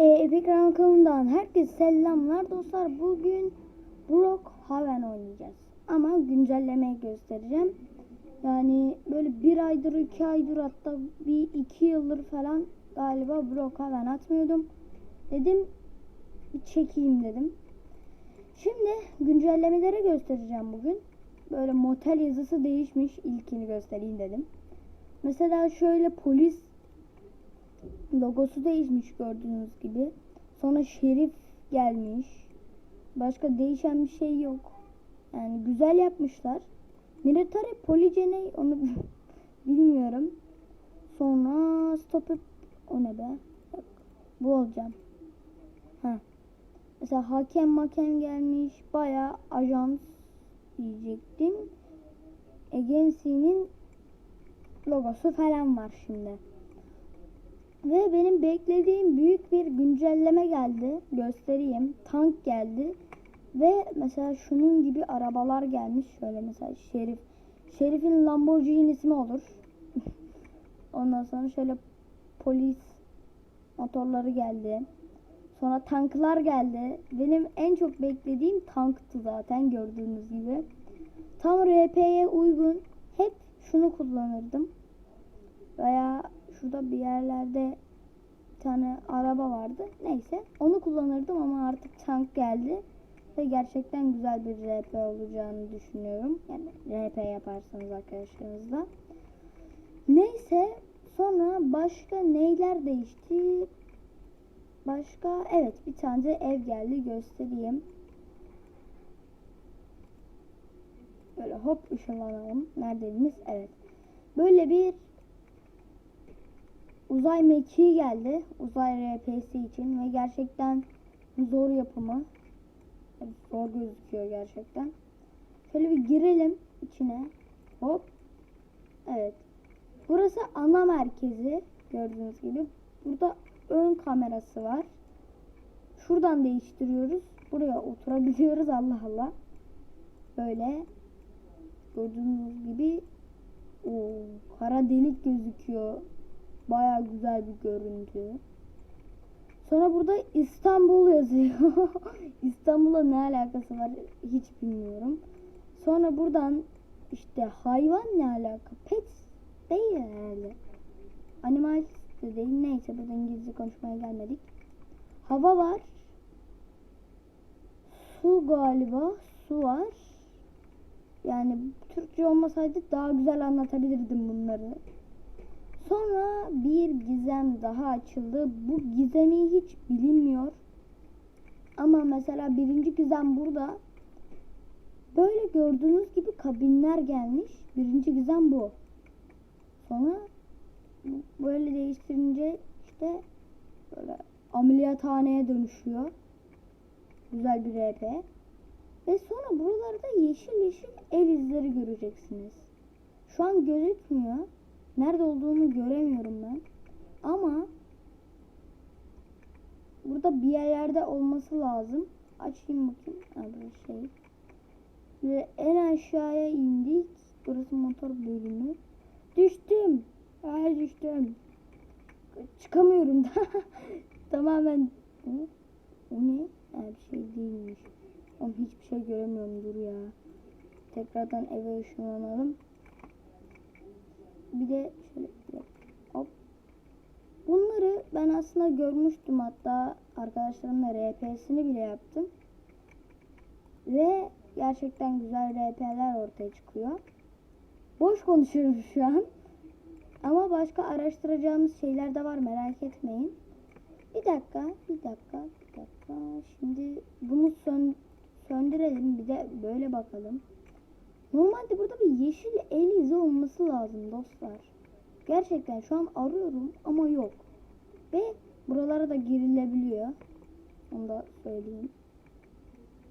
E, Epic Run kanalından herkese selamlar dostlar. Bugün Brookhaven oynayacağız. Ama güncellemeyi göstereceğim. Yani böyle bir aydır, iki aydır hatta bir iki yıldır falan galiba Brookhaven atmıyordum. Dedim bir çekeyim dedim. Şimdi güncellemeleri göstereceğim bugün. Böyle motel yazısı değişmiş. İlkini göstereyim dedim. Mesela şöyle polis logosu değişmiş gördüğünüz gibi. Sonra şerif gelmiş. Başka değişen bir şey yok. Yani güzel yapmışlar. Military Polygeney onu bilmiyorum. Sonra stop it. O ne be? Yok, bu olacağım. Ha. Mesela hakem makem gelmiş. Baya ajans diyecektim. Agency'nin logosu falan var şimdi. Ve benim beklediğim büyük bir güncelleme geldi. Göstereyim. Tank geldi. Ve mesela şunun gibi arabalar gelmiş. Şöyle mesela Şerif. Şerif'in Lamborghini'si mi olur? Ondan sonra şöyle polis motorları geldi. Sonra tanklar geldi. Benim en çok beklediğim tanktı zaten gördüğünüz gibi. Tam RP'ye uygun. Hep şunu kullanırdım. Veya şurada bir yerlerde bir tane araba vardı. Neyse onu kullanırdım ama artık tank geldi. Ve gerçekten güzel bir RP olacağını düşünüyorum. Yani RP yaparsanız arkadaşlarınızla. Neyse sonra başka neyler değişti? Başka evet bir tane de ev geldi göstereyim. Böyle hop ışınlanalım. Neredeydiniz? Evet. Böyle bir uzay mekiği geldi. Uzay RP'si için ve gerçekten zor yapımı. Zor gözüküyor gerçekten. Şöyle bir girelim içine. Hop. Evet. Burası ana merkezi. Gördüğünüz gibi. Burada ön kamerası var. Şuradan değiştiriyoruz. Buraya oturabiliyoruz. Allah Allah. Böyle. Gördüğünüz gibi o kara delik gözüküyor. Baya güzel bir görüntü. Sonra burada İstanbul yazıyor. İstanbul'a ne alakası var hiç bilmiyorum. Sonra buradan işte hayvan ne alaka? Pet değil herhalde. Animal de değil. Neyse burada İngilizce konuşmaya gelmedik. Hava var. Su galiba. Su var. Yani Türkçe olmasaydı daha güzel anlatabilirdim bunları. Sonra bir gizem daha açıldı. Bu gizemi hiç bilinmiyor. Ama mesela birinci gizem burada. Böyle gördüğünüz gibi kabinler gelmiş. Birinci gizem bu. Sonra böyle değiştirince işte böyle ameliyathaneye dönüşüyor. Güzel bir RP. Ve sonra buralarda yeşil yeşil el izleri göreceksiniz. Şu an gözükmüyor. Nerede olduğunu göremiyorum ben. Ama burada bir yerlerde olması lazım. Açayım bakayım. Böyle şey. Ve en aşağıya indik. Burası motor bölümü. Düştüm. Ay düştüm. Çıkamıyorum da. Tamamen. O, ne? Ha, şey değilmiş. Oğlum hiçbir şey göremiyorum. Dur ya. Tekrardan eve ışınlanalım. Bir de şöyle hop. Bunları ben aslında görmüştüm hatta arkadaşlarımla RP'sini bile yaptım. Ve gerçekten güzel RP'ler ortaya çıkıyor. Boş konuşuyorum şu an. Ama başka araştıracağımız şeyler de var merak etmeyin. Bir dakika, bir dakika, bir dakika. Şimdi bunu sön söndürelim bir de böyle bakalım. Normalde burada bir yeşil el izi olması lazım dostlar. Gerçekten şu an arıyorum ama yok. Ve buralara da girilebiliyor. Onu da söyleyeyim.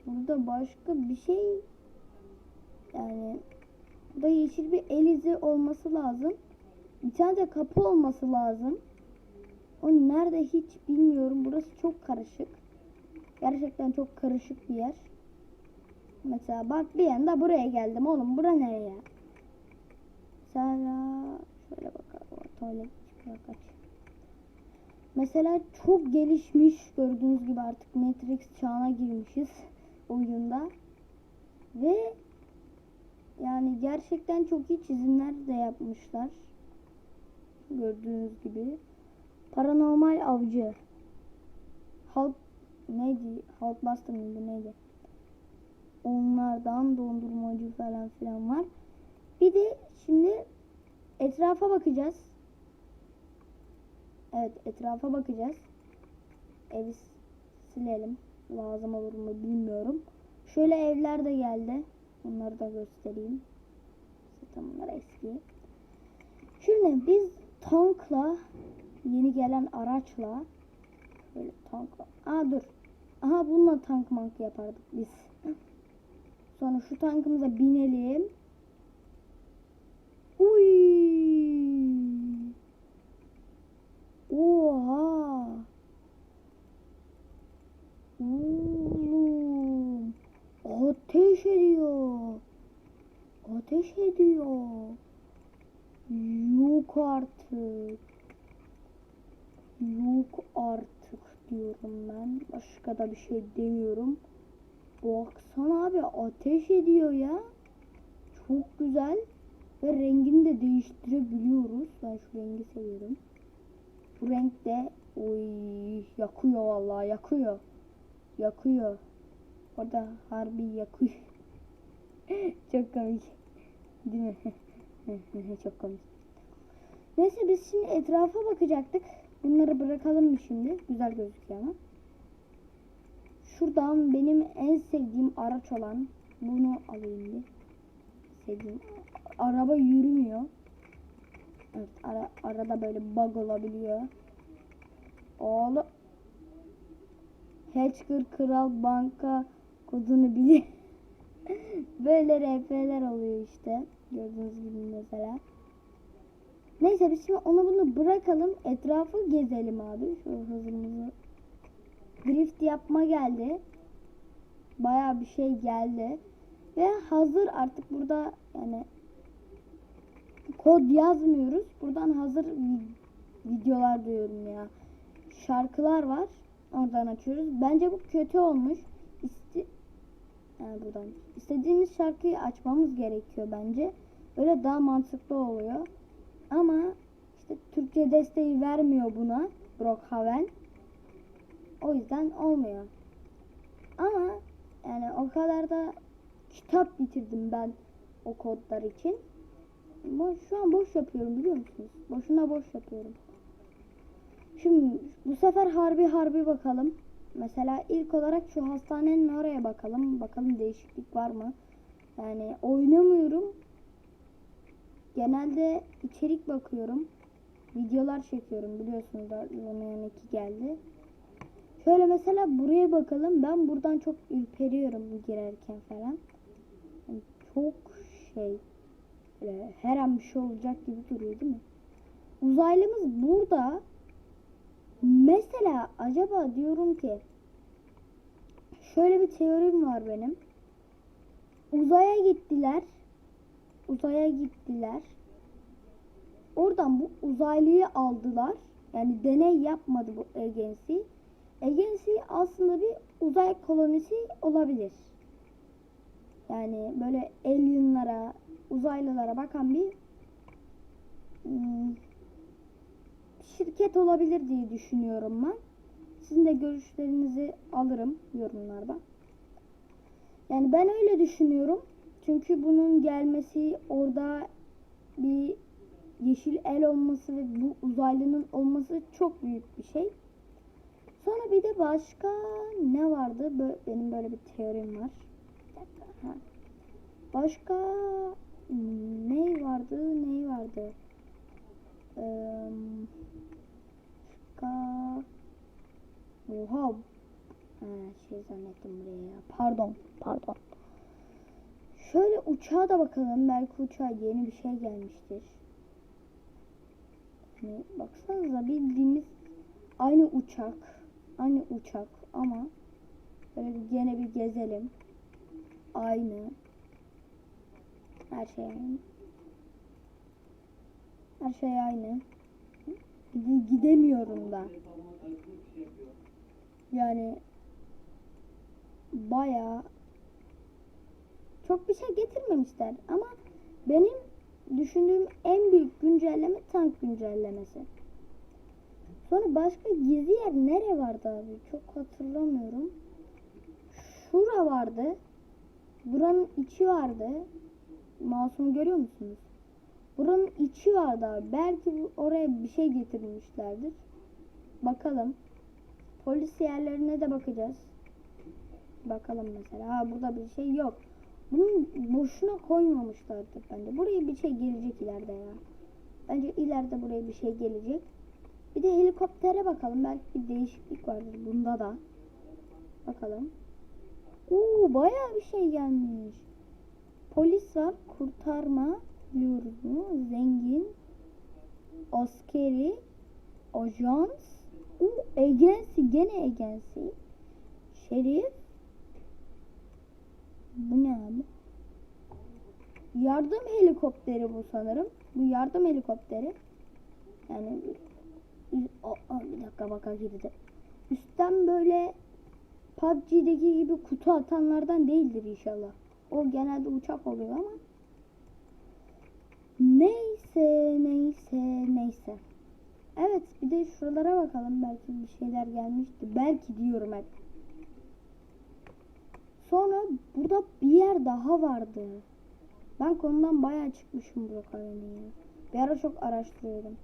Burada başka bir şey yani burada yeşil bir el izi olması lazım. Bir tane de kapı olması lazım. O nerede hiç bilmiyorum. Burası çok karışık. Gerçekten çok karışık bir yer. Mesela bak bir anda buraya geldim oğlum. Bura nereye? Mesela şöyle bakalım. Tuvalet çıkıyor kaç. Mesela çok gelişmiş gördüğünüz gibi artık Matrix çağına girmişiz oyunda. Ve yani gerçekten çok iyi çizimler de yapmışlar. Gördüğünüz gibi. Paranormal avcı. Hulk neydi? Hulkbuster mıydı neydi? Onlardan dondurmacı falan filan var. Bir de şimdi etrafa bakacağız. Evet etrafa bakacağız. Evi silelim. Lazım olur mu bilmiyorum. Şöyle evler de geldi. Onları da göstereyim. Zaten bunlar eski. Şimdi biz tankla yeni gelen araçla böyle tankla. Aa dur. Aha bununla tank mank yapardık biz. Sonra şu tankımıza binelim. Uy. Oha. Oğlum. Ateş ediyor. Ateş ediyor. Yok artık. Yok artık diyorum ben. Başka da bir şey demiyorum. Baksana abi ateş ediyor ya. Çok güzel. Ve rengini de değiştirebiliyoruz. Ben şu rengi seviyorum. Bu renk de oy yakıyor vallahi yakıyor. Yakıyor. Orada harbi yakıyor. Çok komik. Değil mi? Çok komik. Neyse biz şimdi etrafa bakacaktık. Bunları bırakalım mı şimdi? Güzel gözüküyor ama. Şuradan benim en sevdiğim araç olan bunu alayım bir. Sevdiğim araba yürümüyor. Evet, ara, arada böyle bug olabiliyor. Oğlum. Hatcher Kral Banka kodunu bilir. böyle RP'ler oluyor işte. Gördüğünüz gibi mesela. Neyse biz şimdi onu bunu bırakalım. Etrafı gezelim abi. Şu hızımızı. Drift yapma geldi. Baya bir şey geldi. Ve hazır artık burada yani kod yazmıyoruz. Buradan hazır videolar diyorum ya. Şarkılar var. Oradan açıyoruz. Bence bu kötü olmuş. İste yani buradan istediğimiz şarkıyı açmamız gerekiyor bence. Öyle daha mantıklı oluyor. Ama işte Türkçe desteği vermiyor buna Brookhaven. O yüzden olmuyor. Ama yani o kadar da kitap bitirdim ben o kodlar için. Boş, şu an boş yapıyorum biliyor musunuz? Boşuna boş yapıyorum. Şimdi bu sefer harbi harbi bakalım. Mesela ilk olarak şu hastanenin oraya bakalım. Bakalım değişiklik var mı? Yani oynamıyorum. Genelde içerik bakıyorum. Videolar çekiyorum biliyorsunuz. Olmayan iki geldi. Şöyle mesela buraya bakalım. Ben buradan çok ürperiyorum girerken falan. Yani çok şey her an bir şey olacak gibi duruyor değil mi? Uzaylımız burada. Mesela acaba diyorum ki şöyle bir teorim var benim. Uzaya gittiler. Uzaya gittiler. Oradan bu uzaylıyı aldılar. Yani deney yapmadı bu agency. Agency aslında bir uzay kolonisi olabilir. Yani böyle alienlara, uzaylılara bakan bir hmm, şirket olabilir diye düşünüyorum ben. Sizin de görüşlerinizi alırım yorumlarda. Yani ben öyle düşünüyorum. Çünkü bunun gelmesi orada bir yeşil el olması ve bu uzaylının olması çok büyük bir şey. Sonra bir de başka ne vardı? Benim böyle bir teorim var. Başka ne vardı? Ne vardı? Başka Oha. Ha, şey zannettim buraya. Pardon. Pardon. Şöyle uçağa da bakalım. Belki uçağa yeni bir şey gelmiştir. Hani baksanıza bildiğimiz aynı uçak. Aynı uçak ama böyle bir gene bir gezelim. Aynı. Her şey aynı. Her şey aynı. Gide- gidemiyorum da. Yani bayağı çok bir şey getirmemişler ama benim düşündüğüm en büyük güncelleme tank güncellemesi. Sonra başka gizli yer nere vardı abi? Çok hatırlamıyorum. Şura vardı. Buranın içi vardı. Mouse'umu görüyor musunuz? Buranın içi vardı abi. Belki oraya bir şey getirmişlerdir. Bakalım. Polis yerlerine de bakacağız. Bakalım mesela. Ha, burada bir şey yok. Bunu boşuna koymamışlardır bence. Buraya bir şey gelecek ileride ya. Bence ileride buraya bir şey gelecek. Bir de helikoptere bakalım. Belki bir değişiklik vardır bunda da. Bakalım. Oo bayağı bir şey gelmiş. Polis var. Kurtarma. Mu? Zengin. Askeri. Ajans. Oo agency. Gene agency. Şerif. Bu ne abi? Yardım helikopteri bu sanırım. Bu yardım helikopteri. Yani Aa, bir dakika baka girdi. Üstten böyle PUBG'deki gibi kutu atanlardan değildir inşallah. O genelde uçak oluyor ama. Neyse neyse neyse. Evet bir de şuralara bakalım belki bir şeyler gelmişti. Belki diyorum hep. Sonra burada bir yer daha vardı. Ben konudan bayağı çıkmışım bu kalemeye. Bir ara çok araştırıyordum.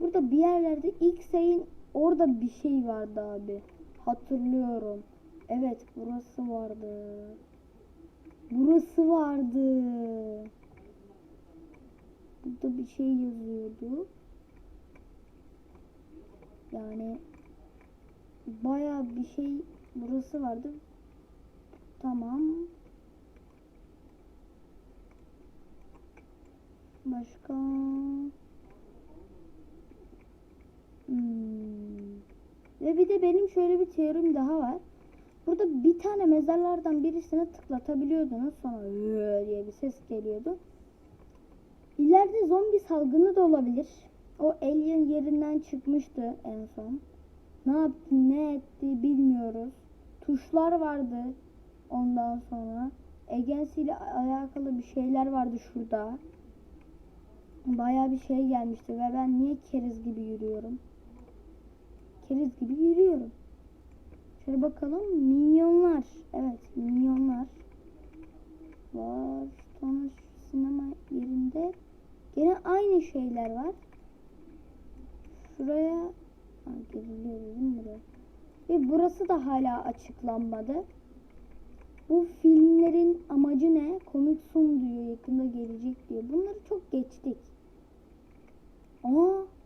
Burada bir yerlerde ilk sayın orada bir şey vardı abi. Hatırlıyorum. Evet burası vardı. Burası vardı. Burada bir şey yazıyordu. Yani baya bir şey burası vardı. Tamam. Başka Hmm. Ve bir de benim şöyle bir teorim daha var. Burada bir tane mezarlardan birisine tıklatabiliyordunuz. Sonra diye bir ses geliyordu. İleride zombi salgını da olabilir. O alien yerinden çıkmıştı en son. Ne yaptı ne etti bilmiyoruz. Tuşlar vardı ondan sonra. Agency ile alakalı bir şeyler vardı şurada. Baya bir şey gelmişti ve ben niye keriz gibi yürüyorum? Keriz gibi yürüyorum. Şöyle bakalım. Minyonlar. Evet minyonlar. Var. Şu sinema yerinde. Gene aynı şeyler var. Şuraya ha, mi buraya? Ve burası da hala açıklanmadı. Bu filmlerin amacı ne? Komik son diyor yakında gelecek diyor. Bunları çok geçtik. Aa.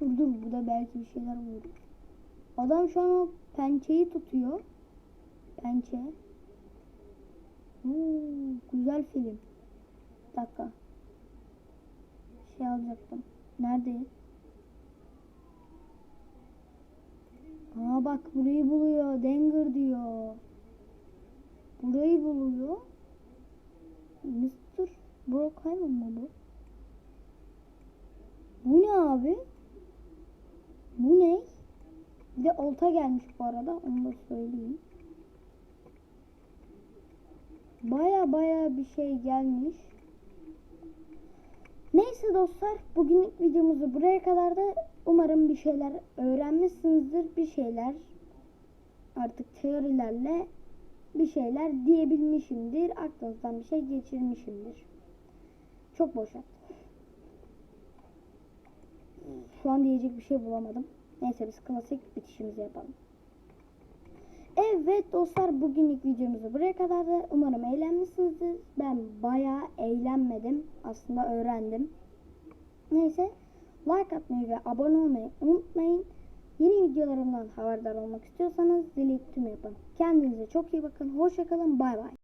Dur dur burada belki bir şeyler olur. Adam şu an o pençeyi tutuyor. Pençe. Oo, güzel film. Bir dakika. Şey alacaktım. Nerede? Aa bak burayı buluyor. Denger diyor. Burayı buluyor. Mr. Brookhaven mı bu? Bu ne abi? De olta gelmiş bu arada. Onu da söyleyeyim. Baya baya bir şey gelmiş. Neyse dostlar bugünlük videomuzu buraya kadar da umarım bir şeyler öğrenmişsinizdir. Bir şeyler artık teorilerle bir şeyler diyebilmişimdir. Aklınızdan bir şey geçirmişimdir. Çok boş yaptım. Şu an diyecek bir şey bulamadım. Neyse biz klasik bitişimizi yapalım. Evet dostlar bugünlük videomuzu buraya kadar da umarım eğlenmişsinizdir. Ben bayağı eğlenmedim. Aslında öğrendim. Neyse like atmayı ve abone olmayı unutmayın. Yeni videolarımdan haberdar olmak istiyorsanız zili tüm yapın. Kendinize çok iyi bakın. Hoşçakalın. Bay bay.